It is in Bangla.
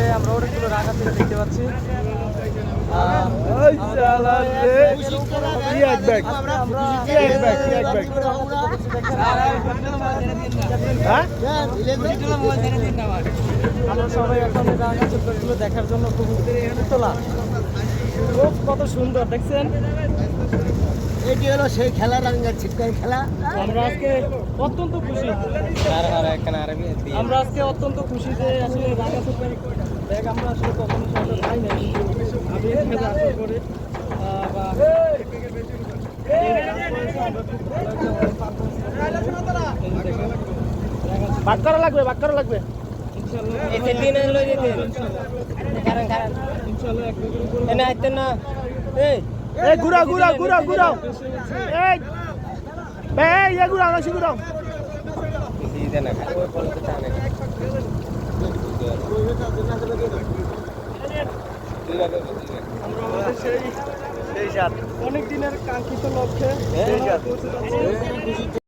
সামনে আমরা অনেকগুলো রাখা থেকে দেখতে পাচ্ছি আহ, ওই শালা রে। কি এক ব্যাগ? আমরা কি এক ব্যাগ? কি এক ব্যাগ? হ্যাঁ? আমরা সবাই এখন এই রাঙা চিত্রগুলো দেখার জন্য খুব তোলা খুব কত সুন্দর দেখছেন এটি হলো সেই খেলা রাঙ্গার ছিটকাই খেলা আমরা আজকে অত্যন্ত খুশি আমরা আজকে অত্যন্ত খুশি যে আসলে রাঙা চোখের ব্যাগ আমরা আসলে কখনো পাই নাই। আমি এখানে আসার পরে বা ভাগ করা লাগবে ভাগ করা লাগবে। এই। ঘুরাও ঘুরাও। আমরা আমাদের সেই অনেক দিনের কাঙ্ক্ষিত লক্ষ্যে যাচ্ছি